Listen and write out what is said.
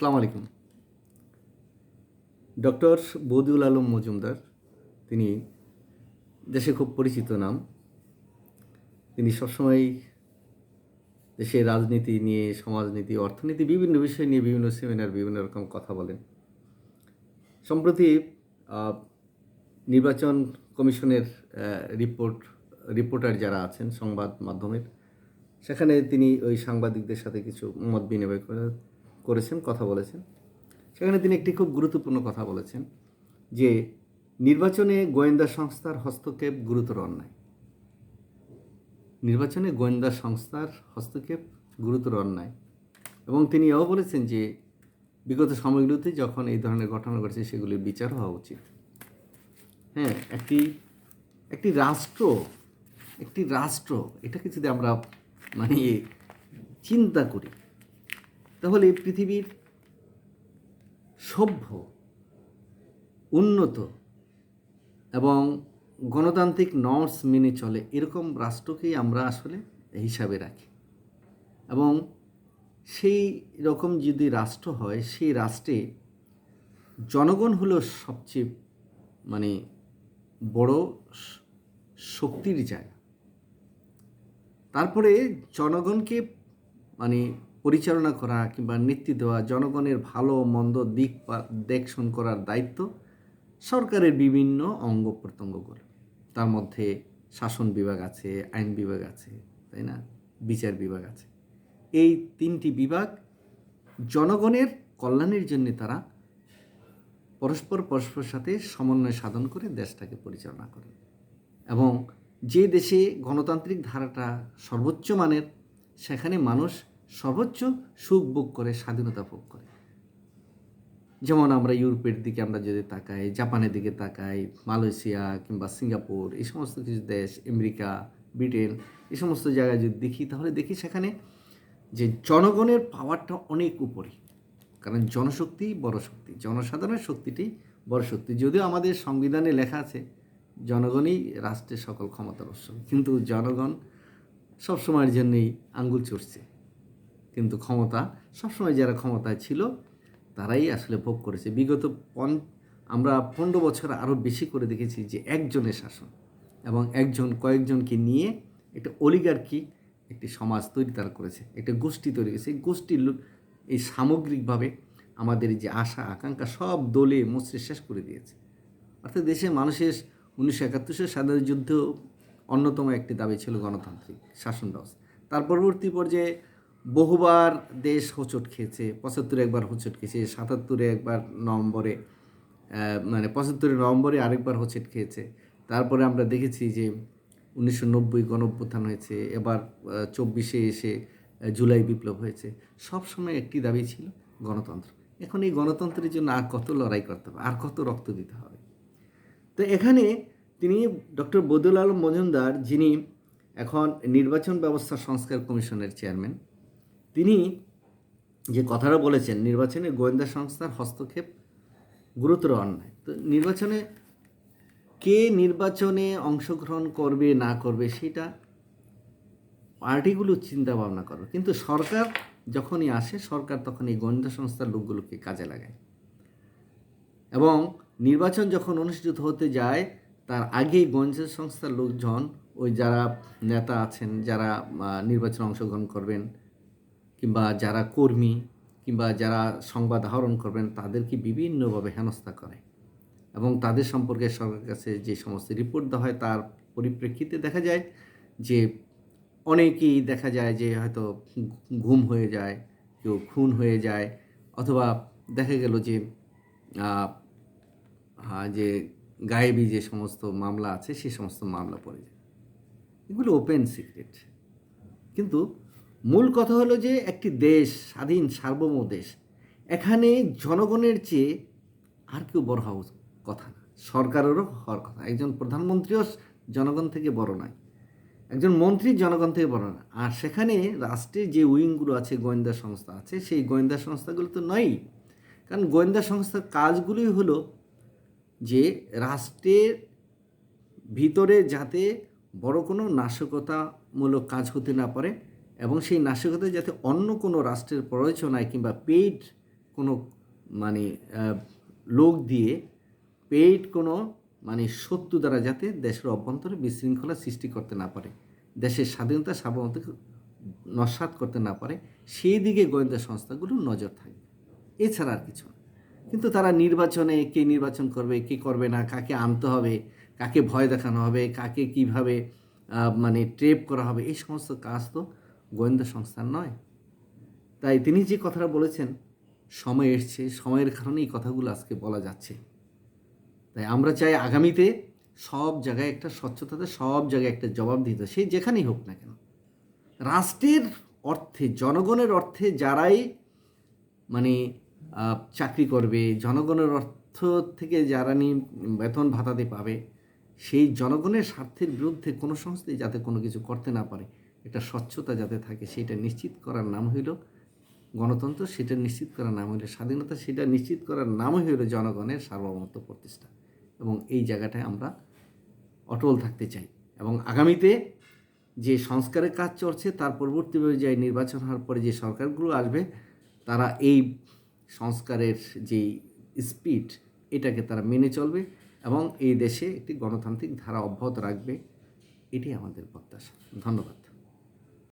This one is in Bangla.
সালাম আলাইকুম। ডক্টর বদিউল আলম মজুমদার, তিনি দেশে খুব পরিচিত নাম। তিনি সবসময় দেশের রাজনীতি নিয়ে, সমাজনীতি, অর্থনীতি, বিভিন্ন বিষয় নিয়ে, বিভিন্ন সেমিনার বিভিন্ন রকম কথা বলেন। সম্প্রতি নির্বাচন কমিশনের রিপোর্ট রিপোর্টার যারা আছেন সংবাদ মাধ্যমের, সেখানে তিনি ওই সাংবাদিকদের সাথে কিছু মত বিনিময় করে- করেছেন, কথা বলেছেন। সেখানে তিনি একটি খুব গুরুত্বপূর্ণ কথা বলেছেন যে নির্বাচনে গোয়েন্দা সংস্থার হস্তক্ষেপ গুরুতর অন্যায়। নির্বাচনে গোয়েন্দা সংস্থার হস্তক্ষেপ গুরুতর অন্যায়। এবং তিনি এও বলেছেন যে বিগত সময়গুলোতে যখন এই ধরনের ঘটনা ঘটেছে, সেগুলির বিচার হওয়া উচিত। হ্যাঁ একটি একটি রাষ্ট্র একটি রাষ্ট্র, এটাকে যদি আমরা মানে চিন্তা করি তাহলে পৃথিবীর সভ্য, উন্নত এবং গণতান্ত্রিক নর্স মেনে চলে এরকম রাষ্ট্রকেই আমরা আসলে হিসাবে রাখি। এবং সেই রকম যদি রাষ্ট্র হয়, সেই রাষ্ট্রে জনগণ হলো সবচেয়ে মানে বড় শক্তির জায়গা। তারপরে জনগণকে মানে পরিচালনা করা কিংবা নেতৃত্ব দেওয়া জনগণের ভালো মন্দ দিক দেখশন করার দায়িত্ব সরকারের বিভিন্ন অঙ্গ প্রত্যঙ্গগুলো তার মধ্যে শাসন বিভাগ আছে, আইন বিভাগ আছে, তাই না? বিচার বিভাগ আছে। এই তিনটি বিভাগ জনগণের কল্যাণের জন্য তারা পরস্পর পরস্পর সাথে সমন্বয় সাধন করে দেশটাকে পরিচালনা করে। এবং যে দেশে গণতান্ত্রিক ধারাটা সর্বোচ্চ মানের, সেখানে মানুষ সর্বোচ্চ সুখ ভোগ করে, স্বাধীনতা ভোগ করে। যেমন আমরা ইউরোপের দিকে আমরা যদি তাকাই, জাপানের দিকে তাকাই, মালয়েশিয়া কিংবা সিঙ্গাপুর, এই সমস্ত কিছু দেশ, আমেরিকা, ব্রিটেন, এই সমস্ত জায়গায় যদি দেখি, তাহলে দেখি সেখানে যে জনগণের পাওয়ারটা অনেক উপরে। কারণ জনশক্তি বড় শক্তি, জনসাধারণের শক্তিটি বড় শক্তি। যদিও আমাদের সংবিধানে লেখা আছে, জনগণই রাষ্ট্রের সকল ক্ষমতার উৎস, কিন্তু জনগণ সবসময়ের জন্যই আঙ্গুল চড়ছে। কিন্তু ক্ষমতা, সবসময় যারা ক্ষমতায় ছিল, তারাই আসলে ভোগ করেছে। বিগত পন, আমরা পনেরো বছর আরও বেশি করে দেখেছি যে একজনের শাসন এবং একজন, কয়েকজনকে নিয়ে একটা অলিগার্কি একটি সমাজ তৈরি তারা করেছে, একটা গোষ্ঠী তৈরি করেছে। এই গোষ্ঠীর এই সামগ্রিকভাবে আমাদের যে আশা, আকাঙ্ক্ষা, সব দলে মুচড়ে শেষ করে দিয়েছে। অর্থাৎ দেশের মানুষের উনিশশো একাত্তর সালের স্বাধীনতা যুদ্ধ অন্যতম একটি দাবি ছিল গণতান্ত্রিক শাসন ব্যবস্থা। তার পরবর্তী পর্যায়ে বহুবার দেশ হোঁচট খেয়েছে, পঁচাত্তরে একবার হোঁচট খেয়েছে, সাতাত্তরে একবার নভেম্বরে মানে পঁচাত্তরে নভেম্বরে আরেকবার হোঁচট খেয়েছে। তারপরে আমরা দেখেছি যে উনিশশো নব্বই গণঅভ্যুত্থান হয়েছে, এবার চব্বিশে এসে জুলাই বিপ্লব হয়েছে। সব সময় একটি দাবি ছিল, গণতন্ত্র। এখন এই গণতন্ত্রের জন্য আর কত লড়াই করতে হবে, আর কত রক্ত দিতে হবে? তো এখানে তিনি ডক্টর বদুল আলম মজুমদার, যিনি এখন নির্বাচন ব্যবস্থা সংস্কার কমিশনের চেয়ারম্যান তিনি যে কথাটা বলেছেন, নির্বাচনে গোয়েন্দা সংস্থার হস্তক্ষেপ গুরুতর অন্যায়। তো নির্বাচনে কে নির্বাচনে অংশগ্রহণ করবে, না করবে, সেটা পার্টিগুলো চিন্তা ভাবনা করবে কিন্তু সরকার যখনই আসে, সরকার তখন এই গোয়েন্দা সংস্থার লোকগুলোকে কাজে লাগায়। এবং নির্বাচন যখন অনুষ্ঠিত হতে যায়, তার আগেই গোয়েন্দা সংস্থার লোকজন, ওই যারা নেতা আছেন, যারা নির্বাচনে অংশগ্রহণ করবেন কিংবা যারা কর্মী কিংবা যারা সংবাদ আহরণ করবেন, তাদেরকে বিভিন্নভাবে হেনস্থা করে এবং তাদের সম্পর্কে সরকারের কাছে যে সমস্ত রিপোর্ট দেওয়া হয়, তার পরিপ্রেক্ষিতে দেখা যায় যে অনেকেই দেখা যায় যে হয়তো ঘুম হয়ে যায়, কেউ খুন হয়ে যায় অথবা দেখা গেল যে যে গায়েবি যে সমস্ত মামলা আছে, সে সমস্ত মামলা পড়ে যায়। এগুলো ওপেন সিক্রেট কিন্তু মূল কথা হলো যে একটি দেশ, স্বাধীন, সার্বভৌম দেশ, এখানে জনগণের চেয়ে আর কেউ বড় হওয়া কথা না। সরকারেরও হওয়ার কথা। একজন প্রধানমন্ত্রীও জনগণ থেকে বড় নয়। একজন মন্ত্রী জনগণ থেকে বড় না আর সেখানে রাষ্ট্রের যে উইংগুলো আছে, গোয়েন্দা সংস্থা আছে, সেই গোয়েন্দা সংস্থাগুলো তো নয়ই। কারণ গোয়েন্দা সংস্থার কাজগুলোই হলো যে রাষ্ট্রের ভিতরে যাতে বড় কোনো নাশকতামূলক কাজ হতে না পারে এবং সেই নাশকতা যাতে অন্য কোনো রাষ্ট্রের প্ররোচনায় কিংবা পেইড কোনো মানে লোক দিয়ে পেইড কোনো মানে শত্রু দ্বারা যাতে দেশের অভ্যন্তরে বিশৃঙ্খলা সৃষ্টি করতে না পারে, দেশের স্বাধীনতা সার্বভৌমত্বকে নস্বাত করতে না পারে, সেই দিকে গোয়েন্দা সংস্থাগুলো নজর থাকবে। এছাড়া আর কিছু কিন্তু তারা নির্বাচনে কে নির্বাচন করবে, কে করবে না, কাকে আনতে হবে, কাকে ভয় দেখানো হবে, কাকে কীভাবে মানে ট্রেপ করা হবে, এই সমস্ত কাজ তো গোয়েন্দা সংস্থার নয়। তাই তিনি যে কথাটা বলেছেন, সময় এসছে, সময়ের কারণে এই কথাগুলো আজকে বলা যাচ্ছে। তাই আমরা চাই আগামীতে সব জায়গায় একটা স্বচ্ছতাতে, সব জায়গায় একটা জবাব দিতে সে যেখানেই হোক না কেন, রাষ্ট্রের অর্থে, জনগণের অর্থে যারাই মানে চাকরি করবে, জনগণের অর্থ থেকে যারা নি, বেতন ভাতাতে পাবে, সেই জনগণের স্বার্থের বিরুদ্ধে কোনো সংস্থাই যাতে কোনো কিছু করতে না পারে। একটা স্বচ্ছতা যাতে থাকে, সেটা নিশ্চিত করার নাম হইল গণতন্ত্র, সেটা নিশ্চিত করার নাম হইল স্বাধীনতা, সেটা নিশ্চিত করার নামই হইল জনগণের সার্বভৌমত্ব প্রতিষ্ঠা। এবং এই জায়গাটায় আমরা অটল থাকতে চাই। এবং আগামীতে যে সংস্কারের কাজ চলছে, তার পরবর্তী পর্যায়ে নির্বাচন হওয়ার পরে যে সরকারগুলো আসবে, তারা এই সংস্কারের যেই স্পিড এটাকে তারা মেনে চলবে এবং এই দেশে একটি গণতান্ত্রিক ধারা অব্যাহত রাখবে এটি আমাদের প্রত্যাশা। ধন্যবাদ।